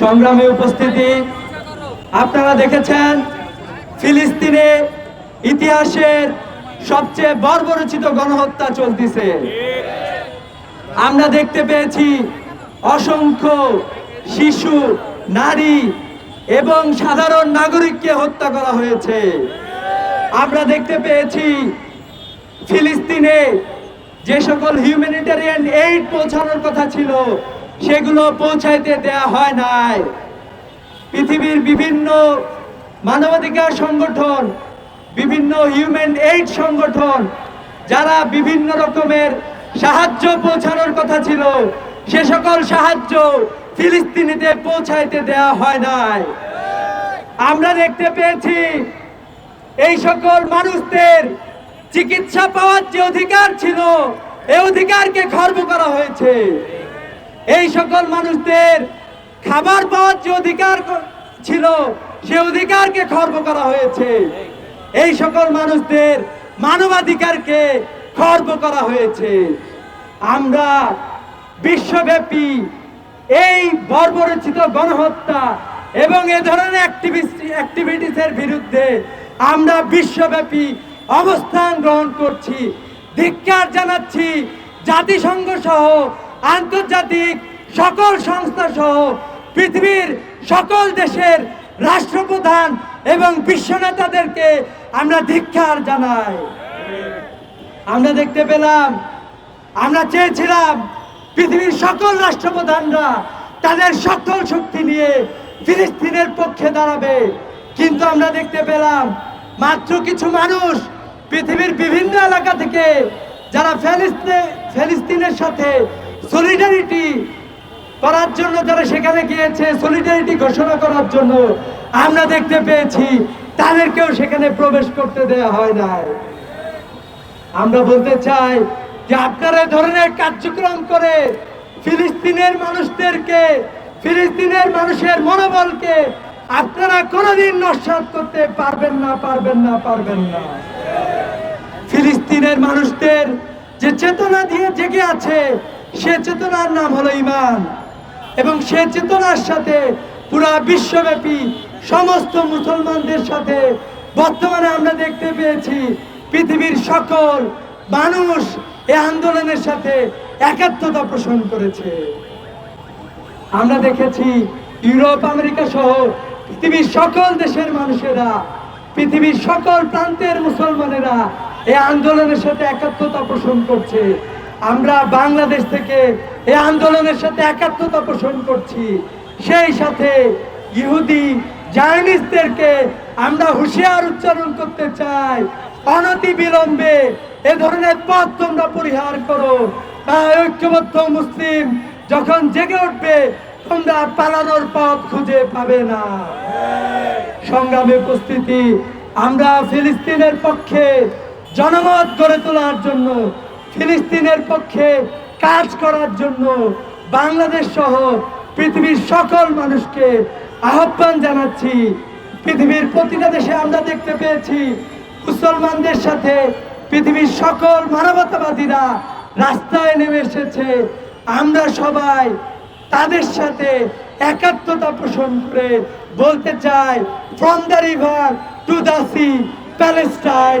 সংগ্রামে উপস্থিতি। আপনারা দেখেছেন ফিলিস্তিনে ইতিহাসের সবচেয়ে বর্বরচিত গণহত্যা চলতেছে। আমরা দেখতে পেয়েছি অসংখ্য শিশু, নারী এবং সাধারণ নাগরিককে হত্যা করা হয়েছে। আমরা দেখতে পেয়েছি ফিলিস্তিনে যে সকল হিউম্যানিটারিয়ান এইড পৌঁছানোর কথা ছিল সেগুলো পৌঁছাইতে দেয়া হয় নাই। পৃথিবীর বিভিন্ন মানবাধিকার সংগঠন, বিভিন্ন হিউম্যান এইড সংগঠন, যারা বিভিন্ন রকমের সাহায্য পৌঁছানোর কথা ছিল, সে সকল সাহায্য ফিলিস্তিনিতে পৌঁছাইতে দেয়া হয় নাই। আমরা দেখতে পেয়েছি, এই সকল মানুষদের চিকিৎসা পাওয়ার যে অধিকার ছিল এই অধিকারকে খর্ব করা হয়েছে। এই সকল মানুষদের খাবার পাওয়ার যে অধিকার ছিল, সে অধিকারকে খর্ব করা হয়েছে। এই সকল মানুষদের মানবাধিকারকে খর্ব করা হয়েছে। আমরা বিশ্বব্যাপী এই বর্বরচিত গণহত্যা এবং এ ধরনের অ্যাক্টিভিটিসের বিরুদ্ধে আমরা বিশ্বব্যাপী অবস্থান গ্রহণ করছি। ধিক্কার জানাচ্ছি জাতিসংঘ সহ আন্তর্জাতিক সকল সংস্থা সহ পৃথিবীর সকল দেশের রাষ্ট্রপ্রধান এবং বিশ্ব নেতাদেরকে আমরা ধিক্কার জানাই। আমরা দেখতে পেলাম, আমরা চেয়েছিলাম পৃথিবীর সকল রাষ্ট্রপ্রধানরা তাদের সকল শক্তি নিয়ে ফিলিস্তিনের পক্ষে দাঁড়াবে। কিন্তু আমরা দেখতে পেলাম, মাত্র কিছু মানুষ পৃথিবীর বিভিন্ন এলাকা থেকে যারা ফিলিস্তিনে ফিলিস্তিনের সাথে সলিডারিটি করার জন্য যারা সেখানে গিয়েছে সলিডারিটি ঘোষণা করার জন্য আমরা দেখতে পেয়েছি, তাদেরকেও সেখানে প্রবেশ করতে দেওয়া হয় নাই। আমরা বলতে চাই যে আপনারা ধরনের কার্যক্রম করে ফিলিস্তিনের মানুষদেরকে, ফিলিস্তিনের মানুষের মনোবলকে আপনারা কোনোদিন নস্বাত করতে পারবেন না পারবেন না পারবেন না। ফিলিস্তিনের মানুষদের যে চেতনা দিয়ে জেগে আছে সে চেতনার নাম হলো ইমান এবং সে চেতনার সাথে পুরা বিশ্বব্যাপী সমস্ত মুসলমানদের সাথে বর্তমানে আমরা দেখতে পেয়েছি পৃথিবীর সকল মানুষ এই আন্দোলনের সাথে একাত্মতা পোষণ করেছে। আমরা দেখেছি ইউরোপ, আমেরিকা সহ পৃথিবীর সকল দেশের মানুষেরা, পৃথিবীর সকল প্রান্তের মুসলমানেরা এই আন্দোলনের সাথে একাত্মতা পোষণ করছে। আমরা বাংলাদেশ থেকে এই আন্দোলনের সাথে একাত্মতা পোষণ করছি। সেই সাথে ইহুদি জার্নিস্টদেরকে আমরা হুঁশিয়ার উচ্চারণ করতে চাই। অনতি বিলম্বে এ ধরনের পথ তোমরা পরিহার করো। তাই ঐক্যবদ্ধ মুসলিম যখন জেগে উঠবে, তোমরা পালানোর পথ খুঁজে পাবে না। সংগ্রামে উপস্থিতি, আমরা ফিলিস্তিনের পক্ষে জনমত গড়ে তোলার জন্য ফিলিস্তিনের পক্ষে কাজ করার জন্য বাংলাদেশ সহ পৃথিবীর সকল মানুষকে আহ্বান জানাচ্ছি। পৃথিবীর প্রতিটা দেশে আমরা দেখতে পেয়েছি মুসলমানদের সাথে পৃথিবীর সকল মানবতাবাদীরা রাস্তায় নেমে এসেছে। আমরা সবাই তাদের সাথে একাত্মতা পোষণ করে বলতে চাই from the river to the sea Palestine